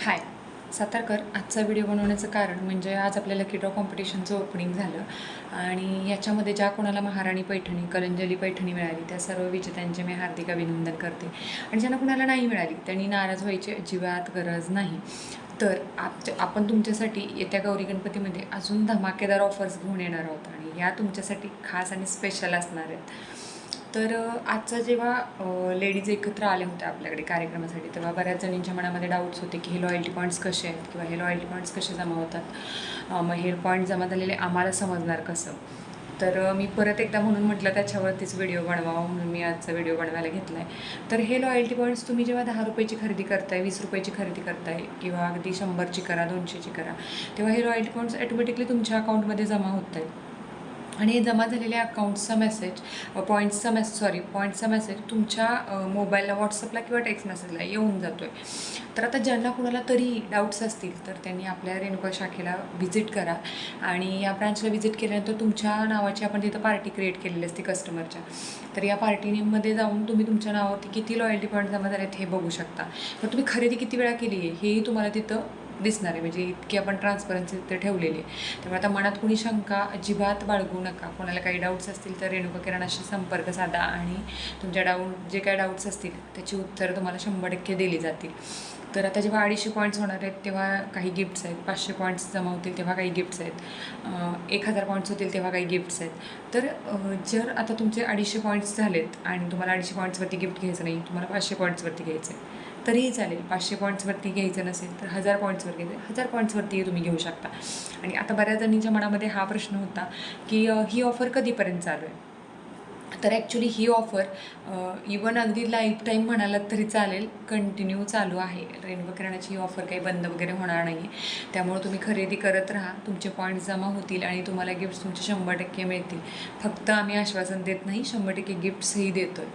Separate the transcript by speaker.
Speaker 1: हाय. सातारकर आजचा व्हिडिओ बनवण्याचं कारण म्हणजे आज आपल्या लकी ड्रॉ कॉम्पिटिशनचं ओपनिंग झालं. आणि याच्यामध्ये ज्या कोणाला महाराणी पैठणी कलंजली पैठणी मिळाली त्या सर्व विजेत्यांचे मी हार्दिक अभिनंदन करते. आणि ज्यांना कुणाला नाही मिळाली त्यांनी नाराज व्हायची अजिबात गरज नाही. तर आप आपण तुमच्यासाठी येत्या गौरी गणपतीमध्ये अजून धमाकेदार ऑफर्स घेऊन येणार आहोत. आणि या तुमच्यासाठी खास आणि स्पेशल असणार आहेत. तर आजचा जेव्हा लेडीज एकत्र आल्या होत्या आपल्याकडे कार्यक्रमासाठी तेव्हा बऱ्याच जणींच्या मनामध्ये डाऊट्स होते की हे लॉयल्टी पॉईंट्स कसे आहेत किंवा हे लॉयल्टी पॉईंट्स कसे जमा होतात? मग हे पॉईंट जमा झालेले आम्हाला समजणार कसं? तर मी परत एकदा म्हणून म्हटलं त्याच्यावरतीच व्हिडिओ बनवावा म्हणून मी आजचा व्हिडिओ बनवायला घेतला आहे तर हे लॉयल्टी पॉईंट्स तुम्ही जेव्हा दहा रुपयाची खरेदी करताय वीस रुपयाची खरेदी करताय किंवा अगदी शंभरची करा दोनशेची करा तेव्हा हे लॉयल्टी पॉईंट्स ॲटोमॅटिकली तुमच्या अकाउंटमध्ये जमा होत आहेत. आणि हे जमा झालेल्या अकाउंटचा मेसेज पॉईंट्सचा मेसेज सॉरी पॉईंट्सचा मेसेज तुमच्या मोबाईलला व्हॉट्सअपला किंवा टेक्स्ट मेसेजला येऊन जातो आहे तर आता ज्यांना कुणाला तरी डाऊट्स असतील तर त्यांनी आपल्या रेणुका शाखेला व्हिजिट करा. आणि या ब्रांचला व्हिजिट केल्यानंतर तुमच्या नावाची आपण तिथं पार्टी क्रिएट केलेली असते कस्टमरच्या तर या पार्टीमध्ये जाऊन तुम्ही तुमच्या नावावरती किती लॉयल्टी पॉईंट जमा झाले आहेत हे बघू शकता. तर तुम्ही खरेदी किती वेळा केली आहे हेही तुम्हाला तिथं दिसणार आहे. म्हणजे इतकी आपण ट्रान्सपरन्सी ते ठेवलेली आहे. त्यामुळे आता मनात कुणी शंका अजिबात बाळगू नका. कोणाला काही डाऊट्स असतील तर रेणुका किरणाशी संपर्क साधा आणि तुमच्या डाऊट जे काही डाऊट्स असतील त्याची उत्तरं तुम्हाला शंभर टक्के दिली जातील. तर आता जेव्हा अडीचशे पॉईंट्स होणार आहेत तेव्हा काही गिफ्ट्स आहेत. पाचशे पॉईंट्स जमा होतील तेव्हा काही गिफ्ट्स आहेत. एक हजार पॉईंट्स होतील तेव्हा काही गिफ्ट्स आहेत. तर जर आता तुमचे अडीचशे पॉईंट्स झालेत आणि तुम्हाला अडीचशे पॉईंट्सवरती गिफ्ट घ्यायचं नाही तुम्हाला पाचशे पॉईंट्सवरती घ्यायचं आहे तरीही चालेल. पाचशे पॉईंट्सवरती घ्यायचं नसेल तर हजार पॉईंट्सवर घ्यायचं हजार पॉईंट्सवरतीही तुम्ही घेऊ शकता. आणि आता बऱ्याच जणींच्या मनामध्ये हा प्रश्न होता की ही ऑफर कधीपर्यंत चालू आहे? तर ॲक्च्युली ही ऑफर इवन अगदी लाईफ टाईम म्हणालात तरी चालेल कंटिन्यू चालू आहे. रेनबो किराणाची ही ऑफर काही बंद वगैरे होणार नाही आहे त्यामुळे तुम्ही खरेदी करत राहा तुमचे पॉईंट्स जमा होतील आणि तुम्हाला गिफ्ट्स तुमचे शंभर टक्के मिळतील. फक्त आम्ही आश्वासन देत नाही शंभर टक्के गिफ्ट्सही देतो आहे